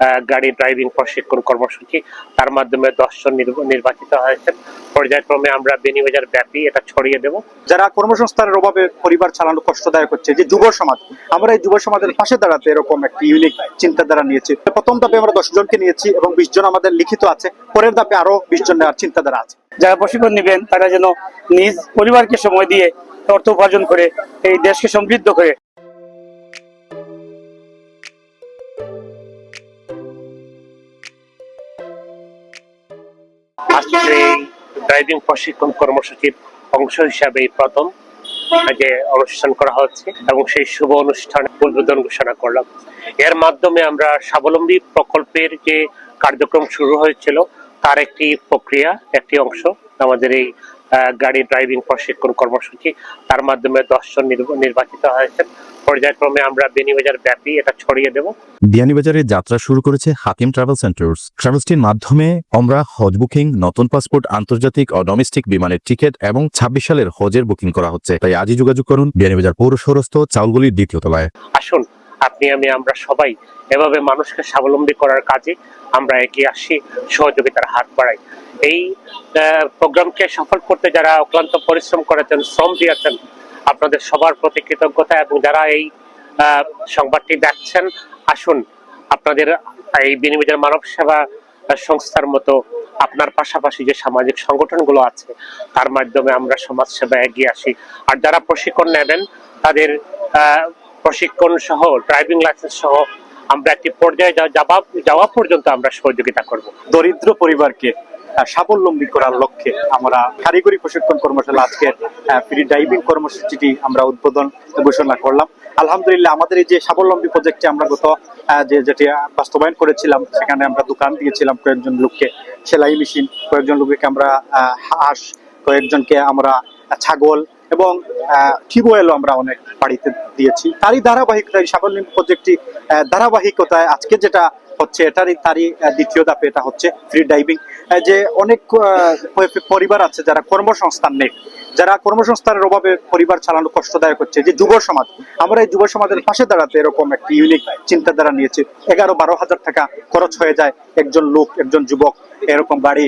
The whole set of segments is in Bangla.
আহ, গাড়ি ড্রাইভিং প্রশিক্ষণ কর্মসূচি তার মাধ্যমে দশজন নির্ব- নির্বাচিত হয়েছেন। পর্যায়ক্রমে আমরা বেনিবাজার ব্যাপী এটা ছড়িয়ে দেব। যারা কর্মসংস্থানের অভাবে পরিবার চালানো কষ্টদায়ক হচ্ছে যে যুব সমাজ আমরা এই যুব সমাজের পাশে দাঁড়াতে এরকম একটি ইউনিক চিন্তাধারা নিয়েছি। প্রথম ধাপে আমরা দশ জনকে নিয়েছি এবং বিশ জন আমাদের লিখিত আছে। পরের ধাপে আরও বিশ জন নেওয়ার চিন্তাধারা আছে। যারা প্রশিক্ষণ নেবেন তারা যেন নিজ পরিবারকে সময় দিয়ে অর্থ উপার্জন করে এই দেশকে সমৃদ্ধ করে। ড্রাইভিং প্রশিক্ষণ কর্মসূচির অংশ হিসাবে প্রথম আজকে অনুষ্ঠান করা হচ্ছে এবং সেই শুভ অনুষ্ঠান উদ্বোধন ঘোষণা করলাম। এর মাধ্যমে আমরা স্বাবলম্বী প্রকল্পের যে কার্যক্রম শুরু হয়েছিল, তার একটি প্রক্রিয়া, একটি অংশ আমাদের এই গাড়ি ড্রাইভিং প্রশিক্ষণ কর্মসূচি। তার মাধ্যমে দশজন নির্বাচিত হয়েছেন। পর্যায়ক্রমে আমরা বেনিবাজার ব্যাপী এটা ছড়িয়ে দেব। বিয়ানীবাজারে যাত্রা শুরু করেছে হাকিম ট্রাভেল সেন্টার্স ট্রাভেলসটির মাধ্যমে আমরা হজ বুকিং নতুন পাসপোর্ট আন্তর্জাতিক ও ডোমেস্টিক বিমানের টিকিট এবং ছাব্বিশ সালের হজের বুকিং করা হচ্ছে। তাই আজই যোগাযোগ করুন বিয়ানীবাজার পৌর শহরস্থ চাউলগুলির দ্বিতীয় তলায়। আসুন আপনি আমি, আমরা সবাই এভাবে মানুষকে স্বাবলম্বী করার কাজে আমরা এগিয়ে আসি, সহযোগিতার হাত বাড়াই। এই প্রোগ্রামকে সফল করতে যারা অক্লান্ত পরিশ্রম করেছেন, শ্রম দিয়েছেন, আপনাদের সবার প্রতি কৃতজ্ঞতা এবং যারা এই সংবাদটি দেখছেন, আসুন, আপনাদের এই বিনিময়ের মানব সেবা সংস্থার মতো আপনার পাশাপাশি যে সামাজিক সংগঠনগুলো আছে, তার মাধ্যমে আমরা সমাজ সেবা এগিয়ে আসি। আর যারা প্রশিক্ষণ নেবেন, তাদের প্রশিক্ষণ সহ ড্রাইভিং লাইসেন্স সহ আমরা একটি পর্যায়ে যাওয়া যাওয়া পর্যন্ত আমরা সহযোগিতা করব। দরিদ্র পরিবারকে স্বাবলম্বী করার লক্ষ্যে আমরা কারিগরি প্রশিক্ষণ কর্মশালা আজকে ফ্রি ড্রাইভিং কর্মসূচিটি আমরা উদ্বোধন ঘোষণা করলাম। আলহামদুলিল্লাহ আমাদের এই যে স্বাবলম্বী প্রজেক্টে আমরা গত যে যেটি বাস্তবায়ন করেছিলাম, সেখানে আমরা দোকান দিয়েছিলাম কয়েকজন লোককে, সেলাই মেশিন, কয়েকজন লোককে আমরা হাঁস, কয়েকজনকে আমরা ছাগল এবং টিউবওয়েলও আমরা অনেক বাড়িতে দিয়েছি। তারই ধারাবাহিকতায় এই স্বাবলম্বী প্রজেক্টটি ধারাবাহিকতায় আজকে যেটা হচ্ছে, এটারই, তারই দ্বিতীয় ধাপে এটা হচ্ছে ফ্রি ডাইভিং যে অনেক পরিবার আছে যারা কর্মসংস্থান নেই, যারা কর্মসংস্থানের অভাবে পরিবার চালানো কষ্টদায়ক হচ্ছে, যে যুব সমাজ, আমরা এই যুব সমাজের পাশে দাঁড়াতে এরকম একটি ইউনিক চিন্তাধারা নিয়েছি। এগারো বারো হাজার টাকা খরচ হয়ে যায় একজন লোক, একজন যুবক এরকম গাড়ি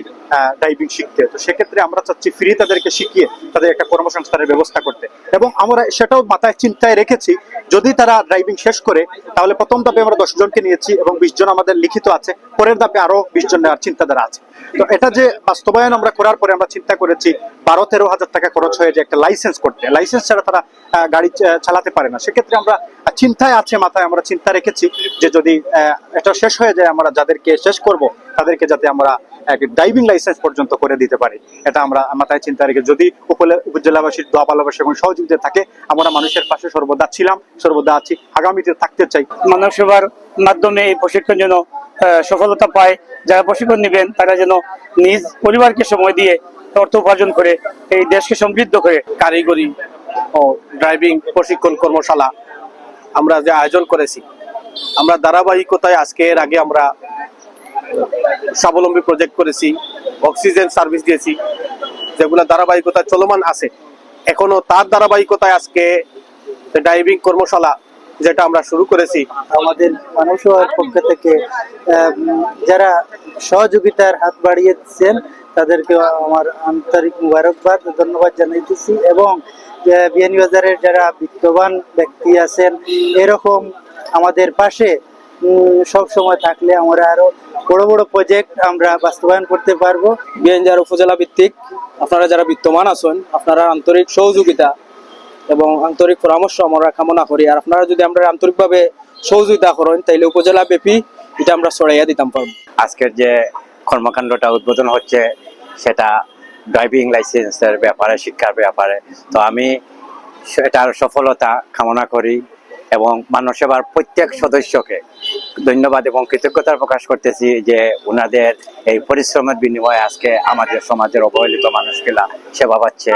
ড্রাইভিং শিখতে। তো সেক্ষেত্রে আমরা চাচ্ছি ফ্রি তাদেরকে শিখিয়ে তাদের একটা কর্মসংস্থানের ব্যবস্থা করতে। এবং আমরা সেটাও মাথায় চিন্তায় রেখেছি, যদি তারা ড্রাইভিং শেষ করে, তাহলে প্রথম ধাপে আমরা দশ জনকে নিয়েছি এবং বিশ জন আমাদের লিখিত আছে। পরের ধাপে আরও বিশ জন নেওয়ার চিন্তাধারা আছে। তো এটা যে বাস্তবায়ন আমরা করার পরে আমরা চিন্তা করেছি, বারো তেরো হাজার টাকা খরচ হয়ে যে একটা লাইসেন্স করতে। লাইসেন্স ছাড়া তারা গাড়ি চালাতে পারে না। সেক্ষেত্রে আমরা চিন্তায় আছে, মাথায় আমরা চিন্তা রেখেছি যে যদি এটা শেষ হয়ে যায়, আমরা যাদেরকে শেষ করব তাদেরকে যাতে আমরা এক ড্রাইভিং লাইসেন্স পর্যন্ত করে দিতে পারি। এটা আমরা মাথায় চিন্তা রেখে যদি উপজেলাবাসীর দোয়া ভালোবাসা এবং সহযোগিতা থাকে আমরা মানুষের পাশে সর্বদা ছিলাম সর্বদা আছি আগামীতে থাকতে চাই। মানব সেবার মাধ্যমে এই প্রশিক্ষণ যেন সফলতা পায় যারা প্রশিক্ষণ নেবেন তারা যেন নিজ পরিবারকে সময় দিয়ে অর্থ উপার্জন করে এই দেশকে সমৃদ্ধ করে। কারিগরি ও ড্রাইভিং প্রশিক্ষণ কর্মশালা আমরা যে আয়োজন করেছি আমরা ধারাবাহিকতায় আজকে এর আগে আমরা স্বাবলম্বী প্রজেক্ট করেছি অক্সিজেন সার্ভিস দিয়েছি, যেগুলো ধারাবাহিকতা চলমান আছে। এখনও তার ধারাবাহিকতায় আজকে ডাইভিং কর্মশালা যেটা আমরা শুরু করেছি, আমাদের মানব সেবার পক্ষ থেকে যারা সহযোগিতার হাত বাড়িয়েছেন, তাদেরকে আমার আন্তরিক মুবারকবাদ, ধন্যবাদ জানাইতেছি এবং বিয়ানীবাজারের যারা বিত্তবান ব্যক্তি আছেন, এরকম আমাদের পাশে সব সময় থাকলে আমরা আরও বড় বড় প্রজেক্ট আমরা বাস্তবায়ন করতে পারব। বিএনজার উপজেলা ভিত্তিক আপনারা যারা বিত্তমান আছেন আপনারা আন্তরিক সহযোগিতা এবং আন্তরিক পরামর্শ আমরা কামনা করি। আর আপনারা যদি আমরা আন্তরিকভাবে সহযোগিতা করেন তাইলে উপজেলা ব্যাপী এটা আমরা ছড়াইয়া দিতাম পারব। আজকের যে কর্মকাণ্ডটা উদ্বোধন হচ্ছে সেটা ড্রাইভিং লাইসেন্সের ব্যাপারে শিক্ষার ব্যাপারে। তো আমি এটার সফলতা কামনা করি এবং মানব সেবার প্রত্যেক সদস্যকে ধন্যবাদ এবং কৃতজ্ঞতা প্রকাশ করতেছি যে ওনাদের এই পরিশ্রমের বিনিময়ে আজকে আমাদের সমাজের অবহেলিত মানুষগুলা সেবা পাচ্ছে।